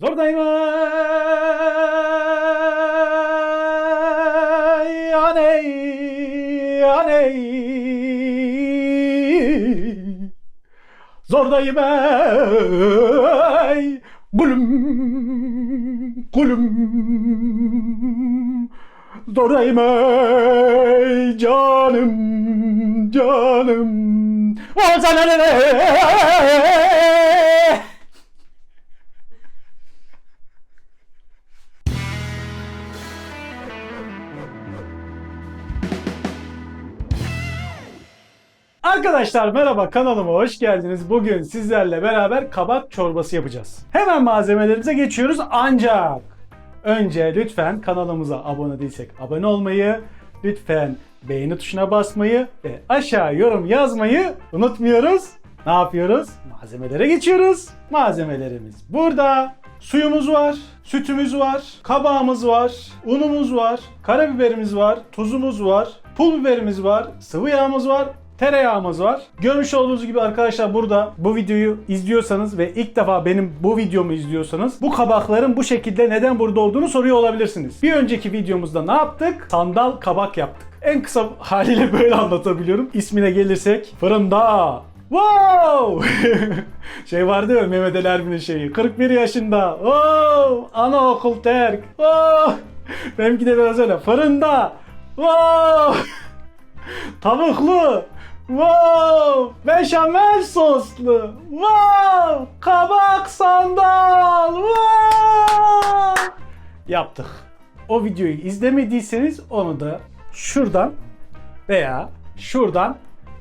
Zordayım ey, aney, aney. Zordayım ey, kulüm, kulüm. Zordayım ey, canım, canım. O sana ne? Arkadaşlar merhaba kanalıma hoş geldiniz. Bugün sizlerle beraber kabak çorbası yapacağız. Hemen malzemelerimize geçiyoruz ancak önce lütfen kanalımıza abone değilsek abone olmayı, lütfen beğeni tuşuna basmayı ve aşağı yorum yazmayı unutmuyoruz. Ne yapıyoruz? Malzemelere geçiyoruz. Malzemelerimiz burada. Suyumuz var, sütümüz var, kabağımız var, unumuz var, karabiberimiz var, tuzumuz var, pul biberimiz var, sıvı yağımız var, tereyağımız var. Görmüş olduğunuz gibi arkadaşlar burada bu videoyu izliyorsanız ve ilk defa benim bu videomu izliyorsanız bu kabakların bu şekilde neden burada olduğunu soruyor olabilirsiniz. Bir önceki videomuzda ne yaptık? Sandal kabak yaptık. En kısa haliyle böyle anlatabiliyorum. İsmine gelirsek fırında Wow! şey vardı ya Mehmet Ali Erbil'in şeyi. 41 yaşında. Wow! Anaokul terk. Wow! Benimki de biraz öyle. Fırında. Wow! Tavuklu. Wow! Beşamel soslu. Wow! Kabak sandal. Wow! Yaptık. O videoyu izlemediyseniz onu da şuradan veya şuradan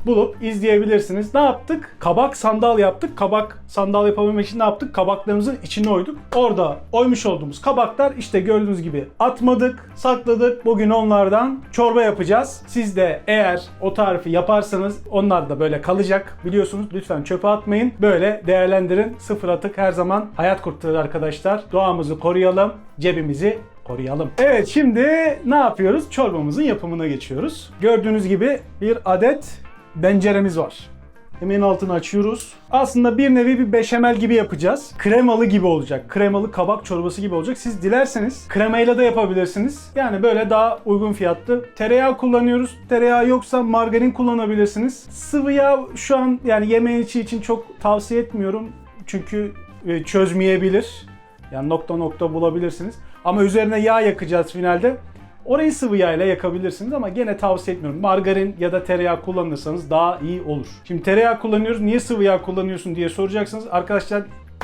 bulup izleyebilirsiniz. Ne yaptık? Kabak sandal yaptık. Kabak sandal yapabilmek için ne yaptık? Kabaklarımızın içine oyduk. Orada oymuş olduğumuz kabaklar işte gördüğünüz gibi atmadık, sakladık. Bugün onlardan çorba yapacağız. Siz de eğer o tarifi yaparsanız onlar da böyle kalacak. Biliyorsunuz lütfen çöpe atmayın. Böyle değerlendirin. Sıfır atık her zaman hayat kurtarır arkadaşlar. Doğamızı koruyalım, cebimizi koruyalım. Evet şimdi ne yapıyoruz? Çorbamızın yapımına geçiyoruz. Gördüğünüz gibi bir adet benceremiz var. Hemen altını açıyoruz. Aslında bir nevi bir beşamel gibi yapacağız. Kremalı gibi olacak. Kremalı kabak çorbası gibi olacc. Siz dilerseniz kremayla da yapabilirsiniz. Yani böyle daha uygun fiyatlı. Tereyağı kullanıyoruz. Tereyağı yoksa margarin kullanabilirsiniz. Sıvı yağ şu an yani yemeğin içi için çok tavsiye etmiyorum. Çünkü e, çözmeyebilir. Yani nokta nokta bulabilirsiniz. Ama üzerine yağ yakacağız finalde. Orayı sıvı yağ ile yakabilirsiniz ama gene tavsiye etmiyorum. Margarin ya da tereyağı kullanırsanız daha iyi olur. Şimdi tereyağı kullanıyoruz. Niye sıvı yağ kullanıyorsun diye soracaksınız. Arkadaşlar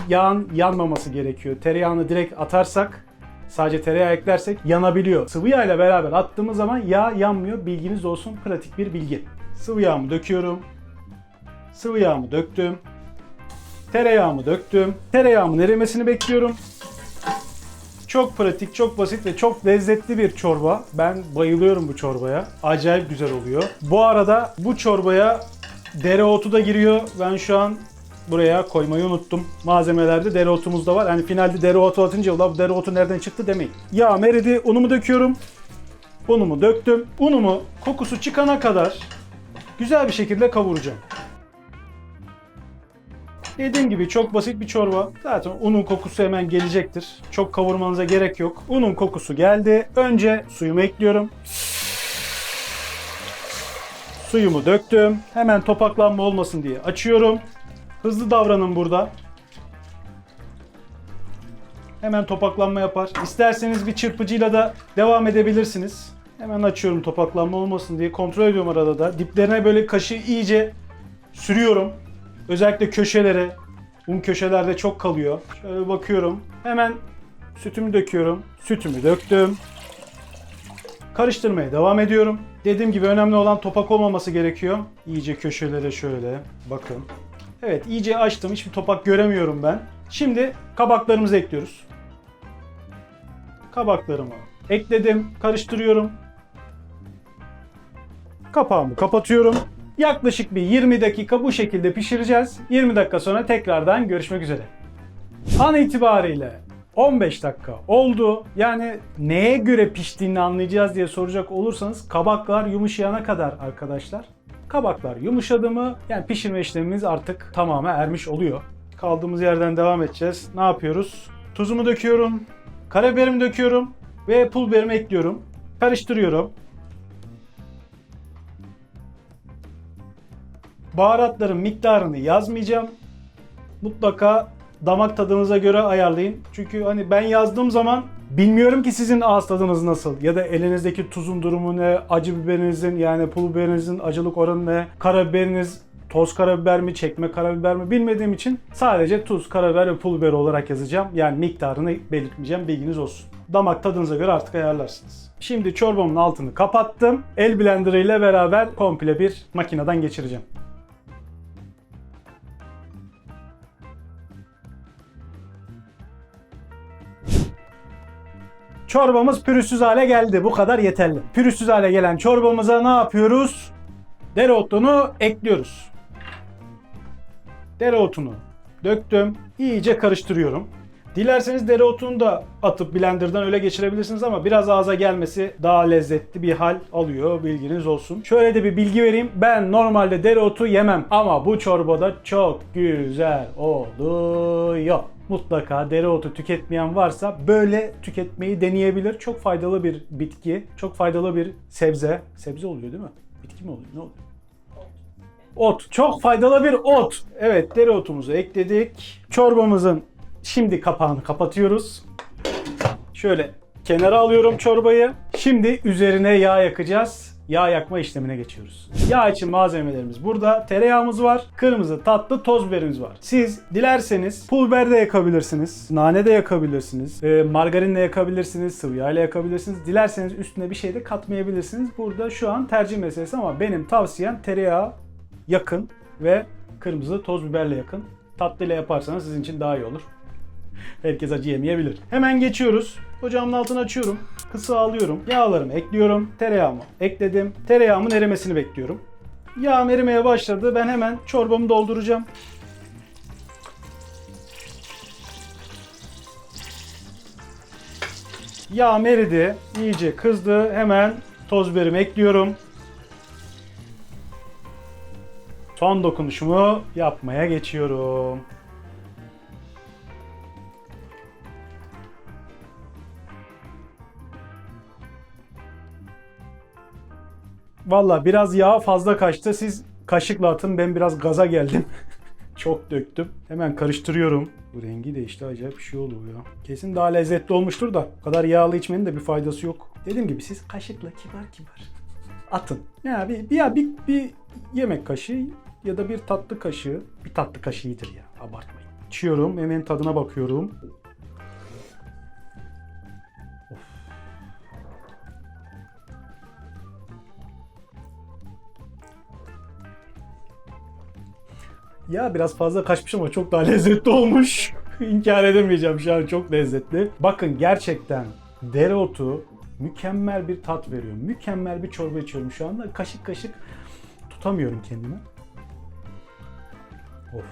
yağın yanmaması gerekiyor. Tereyağını direkt atarsak sadece tereyağı eklersek yanabiliyor. Sıvı yağ ile beraber attığımız zaman yağ yanmıyor. Bilginiz olsun. Pratik bir bilgi. Sıvı yağımı döküyorum. Sıvı yağımı döktüm. Tereyağımı döktüm. Tereyağımın erimesini bekliyorum. Çok pratik, çok basit ve çok lezzetli bir çorba. Ben bayılıyorum bu çorbaya. Acayip güzel oluyor. Bu arada bu çorbaya dereotu da giriyor. Ben şu an buraya koymayı unuttum. Malzemelerde dereotumuz da var. Hani finalde dereotu atınca ulan bu dereotu nereden çıktı demeyin. Yağ eridi. Unumu döküyorum. Unumu döktüm. Unumu kokusu çıkana kadar güzel bir şekilde kavuracağım. Dediğim gibi çok basit bir çorba. Zaten unun kokusu hemen gelecektir. Çok kavurmanıza gerek yok. Unun kokusu geldi. Önce suyumu ekliyorum. Suyumu döktüm. Hemen topaklanma olmasın diye açıyorum. Hızlı davranın burada. Hemen topaklanma yapar. İsterseniz bir çırpıcıyla da devam edebilirsiniz. Hemen açıyorum topaklanma olmasın diye kontrol ediyorum arada da. Diplerine böyle kaşığı iyice sürüyorum. Özellikle köşelere. Un köşelerde çok kalıyor. Şöyle bakıyorum. Hemen sütümü döküyorum. Sütümü döktüm. Karıştırmaya devam ediyorum. Dediğim gibi önemli olan topak olmaması gerekiyor. İyice köşelere şöyle bakın. Evet iyice açtım. Hiçbir topak göremiyorum ben. Şimdi kabaklarımızı ekliyoruz. Kabaklarımı ekledim. Karıştırıyorum. Kapağımı kapatıyorum. Yaklaşık bir 20 dakika bu şekilde pişireceğiz. 20 dakika sonra tekrardan görüşmek üzere. An itibariyle 15 dakika oldu. Yani neye göre piştiğini anlayacağız diye soracak olursanız kabaklar yumuşayana kadar arkadaşlar. Kabaklar yumuşadı mı yani pişirme işlemimiz artık tamamen ermiş oluyor. Kaldığımız yerden devam edeceğiz. Ne yapıyoruz? Tuzumu döküyorum. Karabiberimi döküyorum. Ve pul biberimi ekliyorum. Karıştırıyorum. Baharatların miktarını yazmayacağım. Mutlaka damak tadınıza göre ayarlayın. Çünkü hani ben yazdığım zaman bilmiyorum ki sizin ağız tadınız nasıl ya da elinizdeki tuzun durumu ne, acı biberinizin yani pul biberinizin acılık oranı ne, karabiberiniz toz karabiber mi, çekme karabiber mi bilmediğim için sadece tuz, karabiber ve pul biber olarak yazacağım. Yani miktarını belirtmeyeceğim bilginiz olsun. Damak tadınıza göre artık ayarlarsınız. Şimdi çorbamın altını kapattım. El blender ile beraber komple bir makineden geçireceğim. Çorbamız pürüzsüz hale geldi. Bu kadar yeterli. Pürüzsüz hale gelen çorbamıza ne yapıyoruz? Dereotunu ekliyoruz. Dereotunu döktüm. İyice karıştırıyorum. Dilerseniz dereotunu da atıp blenderdan öyle geçirebilirsiniz ama biraz ağza gelmesi daha lezzetli bir hal alıyor bilginiz olsun. Şöyle de bir bilgi vereyim. Ben normalde dereotu yemem ama bu çorbada çok güzel oluyor. Mutlaka dereotu tüketmeyen varsa böyle tüketmeyi deneyebilir. Çok faydalı bir bitki, çok faydalı bir sebze. Sebze oluyor değil mi? Bitki mi oluyor? Ne oluyor? Ot. Çok faydalı bir ot. Evet dereotumuzu ekledik. Çorbamızın şimdi kapağını kapatıyoruz. Şöyle kenara alıyorum çorbayı. Şimdi üzerine yağ yakacağız. Yağ yakma işlemine geçiyoruz. Yağ için malzemelerimiz burada. Tereyağımız var. Kırmızı tatlı toz biberimiz var. Siz dilerseniz pul biber de yakabilirsiniz. Nane de yakabilirsiniz. e, margarin de yakabilirsiniz. Sıvı yağ ile yakabilirsiniz. Dilerseniz üstüne bir şey de katmayabilirsiniz. Burada şu an tercih meselesi ama benim tavsiyem tereyağı yakın ve kırmızı toz biberle yakın. Tatlıyla yaparsanız sizin için daha iyi olur. Herkes acı yemeyebilir. Hemen geçiyoruz. Ocağımın altını açıyorum. Kısa alıyorum. Yağlarımı ekliyorum. Tereyağımı ekledim. Tereyağımın erimesini bekliyorum. Yağım erimeye başladı. Ben hemen çorbamı dolduracağım. Yağım eridi. iyice kızdı. Hemen toz biberimi ekliyorum. Son dokunuşumu yapmaya geçiyorum. Valla biraz yağ fazla kaçtı. Siz kaşıkla atın. Ben biraz gaza geldim. Çok döktüm. Hemen karıştırıyorum. Bu rengi değişti. Acayip bir şey oluyor ya. Kesin daha lezzetli olmuştur da. Bu kadar yağlı içmenin de bir faydası yok. Dediğim gibi siz kaşıkla kibar kibar atın. Ya bir, bir, bir, bir yemek kaşığı ya da bir tatlı kaşığı. Bir tatlı kaşığı iyidir ya. Abartmayın. İçiyorum. Hemen tadına bakıyorum. Ya biraz fazla kaçmış ama çok daha lezzetli olmuş. İnkar edemeyeceğim şu an çok lezzetli. Bakın gerçekten dereotu mükemmel bir tat veriyor. Mükemmel bir çorba içiyorum şu anda. Kaşık kaşık tutamıyorum kendimi. Of.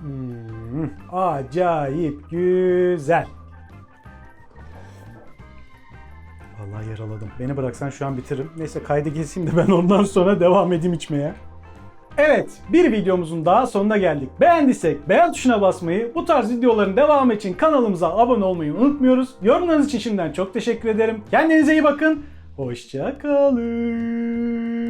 Hmm, acayip güzel. Vallahi yaraladım. Beni bıraksan şu an bitiririm. Neyse kaydı keseyim de ben ondan sonra devam edeyim içmeye. Evet, bir videomuzun daha sonuna geldik. Beğendiysek beğen tuşuna basmayı, bu tarz videoların devamı için kanalımıza abone olmayı unutmuyoruz. Yorumlarınız için şimdiden çok teşekkür ederim. Kendinize iyi bakın. Hoşça kalın.